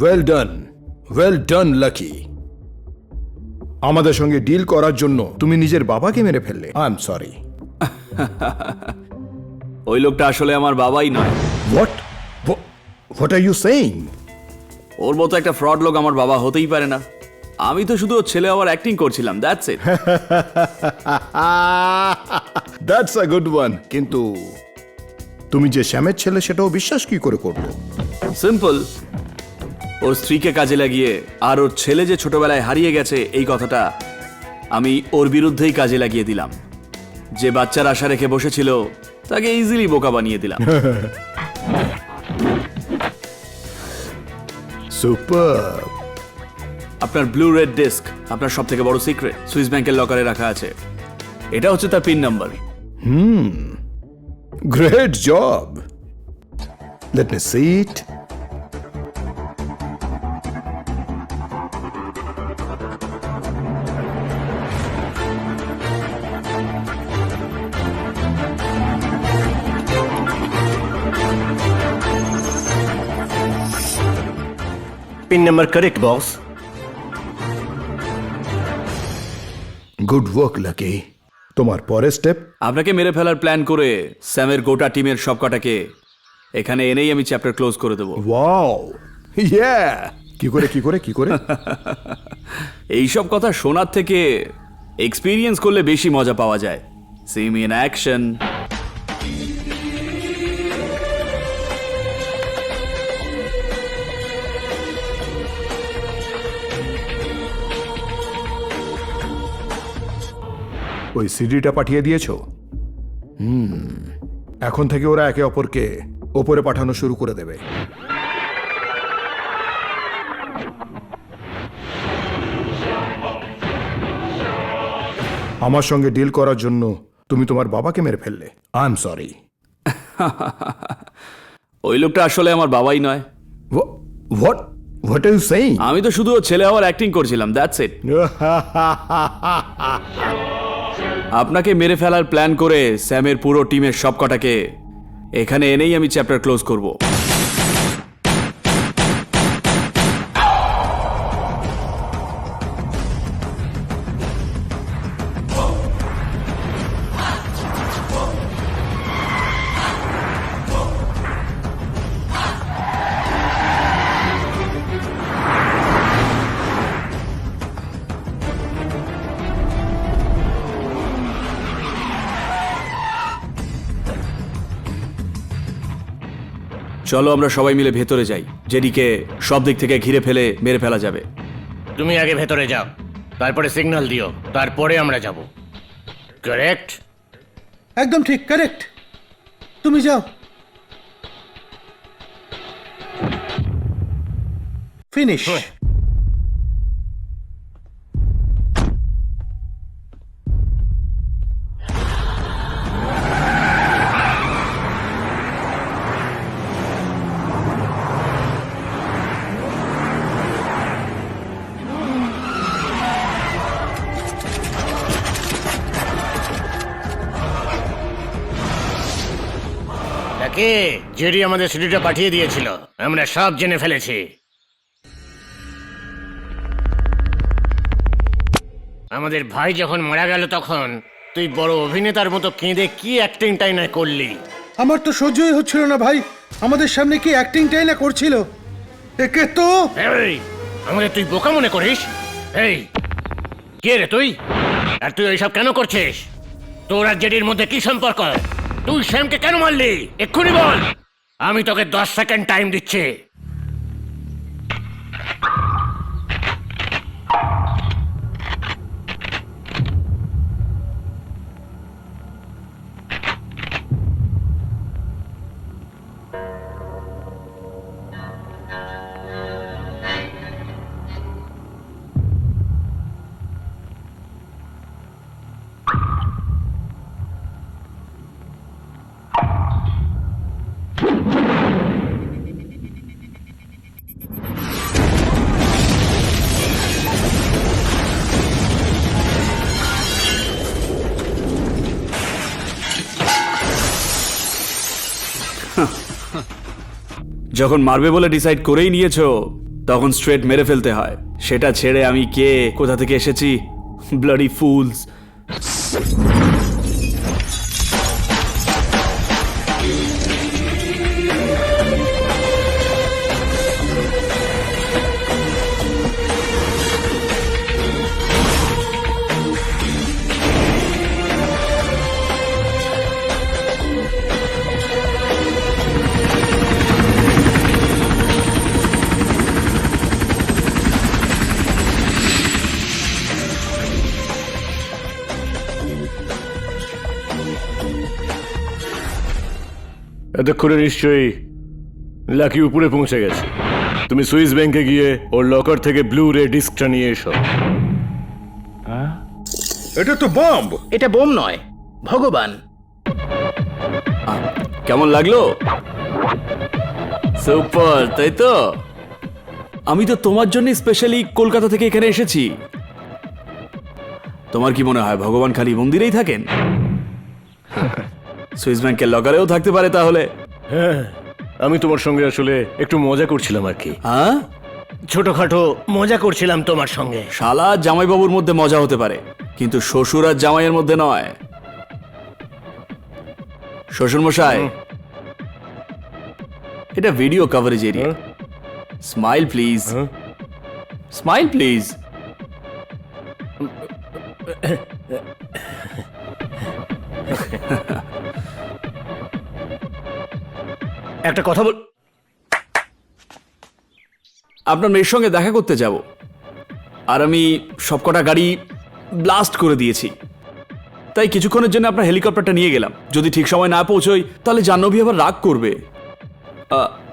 Well done well done Lucky আমাদের সঙ্গে deal করার জন্য তুমি নিজের বাবাকে মেরে ফেললে। আই এম সরি ওই লোকটা আসলে আমার বাবাই নয়। What what are you saying ওর মতো একটা ফ্রড লোক আমার বাবা হতেই পারে না। আমি তো শুধু ওর ছেলে আবার অ্যাক্টিং করছিলাম that's it that's a good one কিন্তু তুমি যে শ্যামের ছেলে সেটাও বিশ্বাস কি করে করল সিম্পল ওর স্ত্রীকে কাজে লাগিয়ে আর ওর ছেলে যে ছোটবেলায় হারিয়ে গেছে এই কথাটা আমি ওর বিরুদ্ধেই কাজে লাগিয়ে দিলাম। যে বাচ্চার আশা রেখে বসেছিল তাকে ইজিলি বোকা বানিয়ে দিলাম। সুপার আপনার ব্লু রেড ডিস্ক আপনার সব থেকে বড় সিক্রেট সুইস ব্যাংকের লকারে রাখা আছে। এটা হচ্ছে তার pin number Great job! Let me see it. Pin number correct, boss. Good work, Lucky. তোমার পরের স্টেপ আপনাকে মেরে ফেলার প্ল্যান করে স্যামের গোটা টিমের সবকটাকে এখানে এনেই আমি চ্যাপ্টার ক্লোজ করে দেবো। ওয়াও ইয়া কি করে কি করে কি করে? এই সব কথা শোনার থেকে এক্সপিরিয়েন্স করলে বেশি মজা পাওয়া যায়। সিম ইন অ্যাকশন ওই সিডিটা পাঠিয়ে দিয়েছ? হুম। এখন থেকে ওরা একে অপরকে ওপরে পাঠানো শুরু করে দেবে। আমার সঙ্গে ডিল করার জন্য তুমি তোমার বাবাকে মেরে ফেললে। আই এম সরি ওই লোকটা আসলে আমার বাবাই নয়। What what are you saying আমি তো শুধু ছেলে আবার অ্যাক্টিং করছিলাম দ্যাটস ইট আপনাকে মেরে ফেলার প্ল্যান করে স্যামের পুরো টিমের সবকটাকে। এখানে এনেই আমি চ্যাপ্টার ক্লোজ করব। চলো আমরা সবাই মিলে ভেতরে যাই যেদিকে সব দিক থেকে ঘিরে ফেলে মেরে ফেলা যাবে। তুমি আগে ভেতরে যাও তারপরে সিগন্যাল দিও তারপরে আমরা যাব। কারেক্ট একদম ঠিক কারেক্ট তুমি যাও। ফিনিশ তাকে জেরি আমাদের সিডিটা পাঠিয়ে দিয়েছিল। আমরা সব জেনে ফেলেছি। আমাদের ভাই যখন মারা গেল তখন তুই বড় অভিনেতার মতো কেঁদে কি অ্যাক্টিংটাই না করলি? আমার তো সহ্যই হচ্ছিল না ভাই। আমাদের সামনে কি অ্যাক্টিংটাই না করছিল? একে তো এই আমাদের তুই বোকা মনে করিস? এই কে রে তুই? আর তুই এইসব কেন করছিস? তোর আর জেডির মধ্যে কি সম্পর্ক? তুই শ্যামকে কেন মারলি? এক্ষুনি বল। আমি তোকে দশ সেকেন্ড টাইম দিচ্ছি। যখন মারবে বলে ডিসাইড করেই নিয়েছ, তখন স্ট্রেট মেরে ফেলতে হয়। সেটা ছেড়ে আমি কে, কোথা থেকে এসেছি? ব্লাডি ফুলস এতক্ষণে নিশ্চয়ই লাকি উপরে পৌঁছে গেছে। তুমি সুইস ব্যাংকে গিয়ে ওর লকার থেকে ব্লু রে ডিস্কটা নিয়ে এসো। এটা তো বম্ব! এটা বোম নয় ভগবান। কেমন লাগল? সুপার তাই তো? আমি তো তোমার জন্য স্পেশালি কলকাতা থেকে এখানে এসেছি। তোমার কি মনে হয় ভগবান খালি মন্দিরেই থাকেন? সুইস ব্যাংকের লকারেও থাকতে পারে তাহলে। হ্যাঁ আমি তোমার সঙ্গে আসলে একটু মজা করছিলাম আর কি। হ্যাঁ? ছোটখাটো মজা করছিলাম তোমার সঙ্গে। শালা জামাইবাবুর মধ্যে মজা হতে পারে কিন্তু শ্বশুর আর জামাইয়ের মধ্যে নয়। শ্বশুর মশাই এটা video coverage area smile please smile please একটা কথা বল আপনার মেয়ের সঙ্গে দেখা করতে যাব। আর আমি সবকটা গাড়ি ব্লাস্ট করে দিয়েছি। তাই কিছুক্ষণের জন্য আপনার হেলিকপ্টারটা নিয়ে গেলাম। যদি ঠিক সময় না পৌঁছই, তাহলে জাহ্নবী আবার রাগ করবে।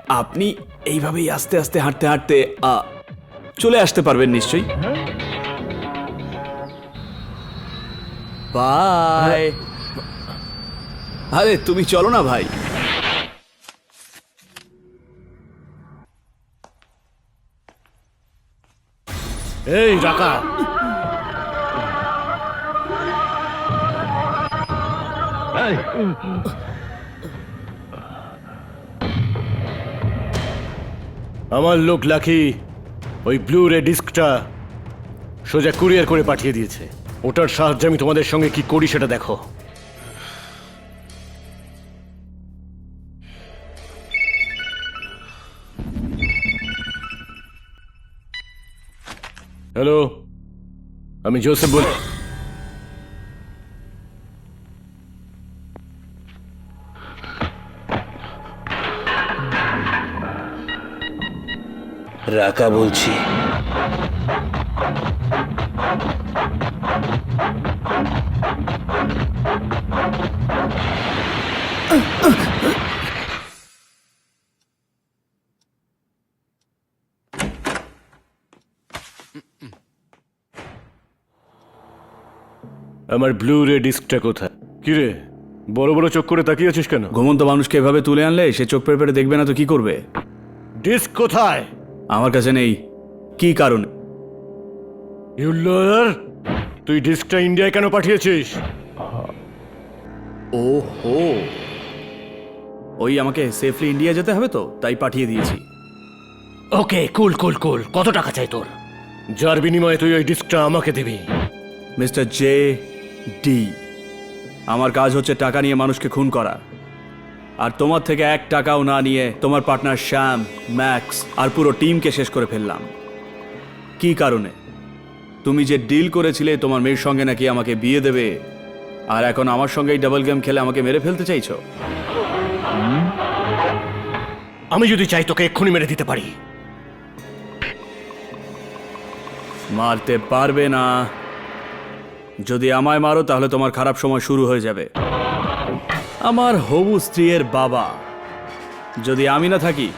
আপনি এইভাবেই আস্তে আস্তে হাঁটতে হাঁটতে চলে আসতে পারবেন নিশ্চয়ই। বাই। আরে, তুমি চলো না ভাই। এই রাকা। আমার লোক লাখি ওই ব্লু রে ডিস্কটা সোজা কুরিয়ার করে পাঠিয়ে দিয়েছে। ওটার সাহায্যে আমি তোমাদের সঙ্গে কি করি সেটা দেখো। হ্যালো আমি জোসেফ বল রাকা বলছি। আমার ব্লু রে ডিস্কটা কোথায়? কিরে বড় বড় চোখ করে তাকিয়ে আছিস কেন? ঘুমন্ত মানুষকে এভাবে তুলে আনলে সে চোখ পেরে পেরে দেখবে না তো কি করবে? ডিস্ক কোথায়? আমার কাছে নেই। কি কারণ? ইউ লয়ার তুই ডিস্কটা ইন্ডিয়ায় কেন পাঠিয়েছিস? ও হো ওই আমাকে সেফলি ইন্ডিয়া যেতে হবে তো তাই পাঠিয়ে দিয়েছি। ওকে কুল কুল কুল কত টাকা চাই তোর? যার বিনিময়ে তুই ওই ডিস্কটা আমাকে দিবি। Mister J D. আমার কাজ হচ্ছে টাকা নিয়ে মানুষকে খুন করা। আর তোমার থেকে এক টাকাও না নিয়ে তোমার পার্টনার শ্যাম ম্যাক্স আর পুরো টিমকে শেষ করে ফেললাম। কি কারণে? তুমি যে ডিল করেছিলে তোমার মেয়ের সঙ্গে নাকি আমাকে বিয়ে দেবে? আর এখন আমার সঙ্গেই ডাবল গেম খেলে আমাকে মেরে ফেলতে চাইছো? আমি যদি চাই তোকে এক্ষুনি মেরে দিতে পারি। মারতে পারবে না। যদি আমায় মারো, তাহলে তোমার খারাপ সময় শুরু হয়ে যাবে। আমার হবু স্ত্রীর বাবা। যদি আমি না থাকি,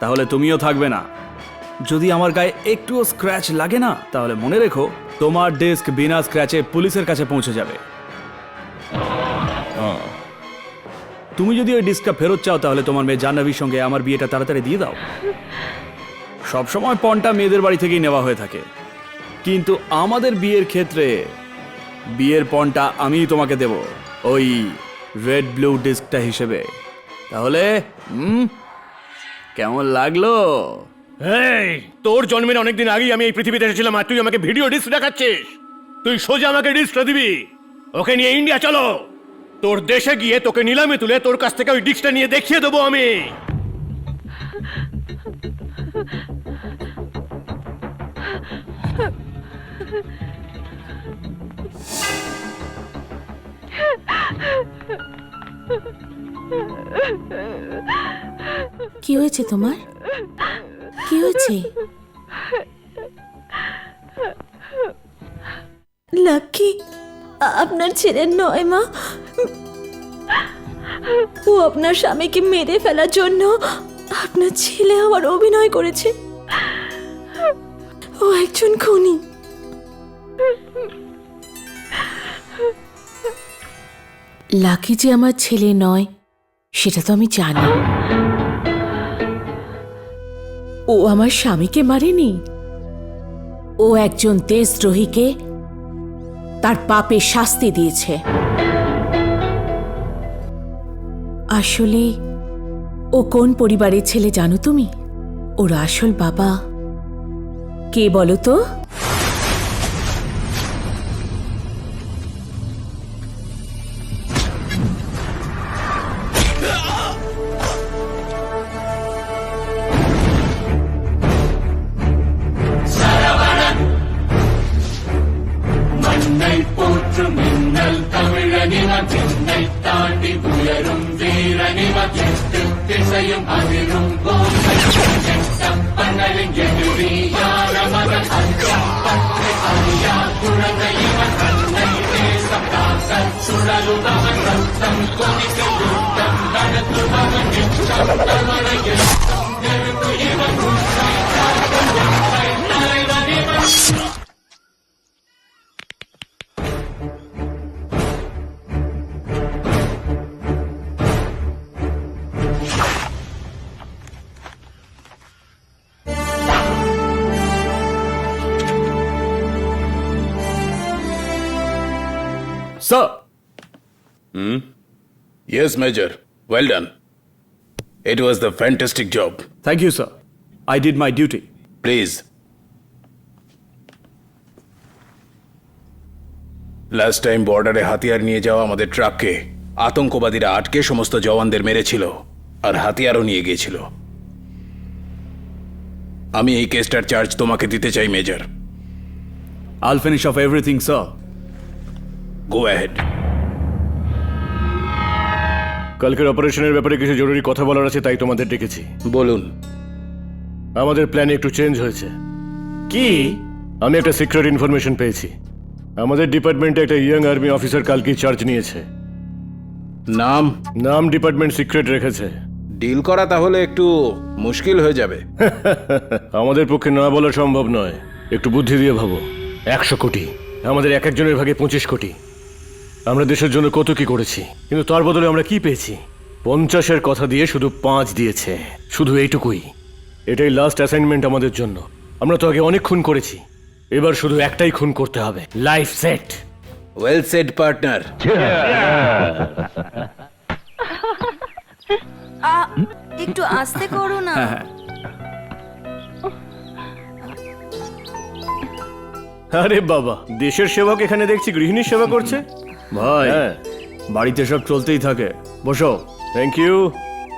তাহলে তুমিও থাকবে না। যদি আমার গায়ে একটুও স্ক্র্যাচ লাগে না, তাহলে মনে রেখো, তোমার ডেস্ক বিনা স্ক্র্যাচে পুলিশের কাছে পৌঁছে যাবে। তুমি যদি ওই ডিস্কটা ফেরত চাও, তাহলে তোমার মেয়ে জাহ্নবীর সঙ্গে আমার বিয়েটা তাড়াতাড়ি দিয়ে দাও। সবসময় পণটা মেয়েদের বাড়ি থেকেই নেওয়া হয়ে থাকে। কিন্তু আমাদের বিয়ের ক্ষেত্রে বিয়ের পণটা আমিই তোমাকে দেব, ওই রেড ব্লু ডিস্কটা হিসেবে। তাহলে, হুম, কেমন লাগল? এই তোর জন্মের অনেকদিন আগেই আমি এই পৃথিবীতে এসেছিলাম আর তুই আমাকে ভিডিও ডিস্ক দেখাচ্ছিস। তুই সোজা আমাকে ডিস্কটা দিবি। ওকে নিয়ে ইন্ডিয়া চলো। তোর দেশে গিয়ে তোকে নিলামে তুলে তোর কাছ থেকে ওই ডিস্কটা নিয়ে দেখিয়ে দেবো আমি। কি হয়েছে তোমার? কি হয়েছে? লাকি, আপনার ছেলের নয় মা। ও আপনার স্বামীকে মেরে ফেলার জন্য আপনার ছেলে আবার অভিনয় করেছে। ও একজন খুনি। লাকি যে আমার ছেলে নয়, সেটা তো আমি জানি। ও আমার স্বামীকে মারেনি। ও একজন দেশদ্রোহীকে তার পাপে শাস্তি দিয়েছে। আসলে, ও কোন পরিবারের ছেলে জানো তুমি? ওর আসল বাবা কে বলো তো? அழுதவன் ரத்தம் கொதிக்க கூட்டம் நடத்துபவன் எச்சம் தவறை எச்சம் நெருப்பு இவன் தலைவன் இவன் sợ sir Yes, Major. Well done. It was the fantastic job. Thank you sir I did my duty Please. Last time বর্ডারে হাতিয়ার নিয়ে যাওয়া আমাদের ট্রাককে আতঙ্কবাদীরা আটকে সমস্ত জওয়ানদের মেরেছিল আর হাতিয়ারও নিয়ে গিয়েছিল আমি এই কেসটার চার্জ তোমাকে দিতে চাই major all finish of everything sir go ahead কালকের অপারেশনের ব্যাপারে কিছু জরুরি কথা বলার আছে তাই তোমাদের ডেকেছি। বলুন। আমাদের প্ল্যান একটু চেঞ্জ হয়েছে। কি? আমি একটা সিক্রেট ইনফরমেশন পেয়েছি। আমাদের ডিপার্টমেন্টে একটা ইয়াং আর্মি অফিসার কালকেই চার্জ নিয়েছে। নাম? নাম ডিপার্টমেন্ট সিক্রেট রেখেছে। ডিল করা তাহলে একটু মুশকিল হয়ে যাবে। আমাদের পক্ষে না বলা সম্ভব নয়। একটু বুদ্ধি দিয়ে ভাবো। একশো কোটি। আমাদের এক একজনের ভাগে পঁচিশ কোটি। আমরা দেশের জন্য কত কি করেছি কিন্তু তার বদলে আমরা কি পেয়েছি? পঞ্চাশের কথা দিয়ে শুধু পাঁচ দিয়েছে শুধু এইটুকুই। এটাই লাস্ট অ্যাসাইনমেন্ট আমাদের জন্য। আমরা তো আগে অনেক খুন করেছি এবার শুধু একটাই খুন করতে হবে। Life set well set partner একটু আস্তে করো না। আরে বাবা দেশের সেবক এখানে দেখছি গৃহিণীর সেবা করছে? ভাই হ্যাঁ। বাড়িতে সব চলতেই থাকে। বসো। Thank you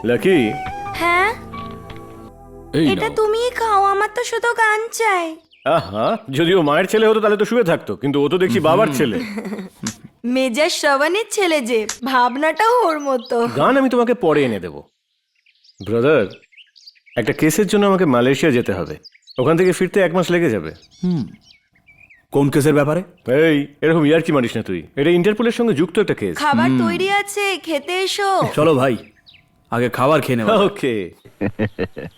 Lucky? হ্যাঁ? এটা তুমিই খাও আমার তো শুধু গান চাই। আহা যদিও মায়ের ছেলে হতো তাহলে তো শুয়ে থাকতো কিন্তু ও তো দেখছি বাবার ছেলে। মেজাজ শ্রবণের ছেলে যে ভাবনাটাও ওর মতো। গান আমি তোমাকে পরে এনে দেব। ব্রাদার একটা কেসের জন্য আমাকে মালয়েশিয়া যেতে হবে। ওখান থেকে ফিরতে এক মাস লেগে যাবে। কোন কেসের ব্যাপারে? এই এরকম ইয়ার কি মানিস না তুই। এটা ইন্টারপোলের সঙ্গে যুক্ত একটা কেস। খাবার তৈরি আছে খেতে এসো। চলো ভাই আগে খাবার খেয়ে নেব ওকে।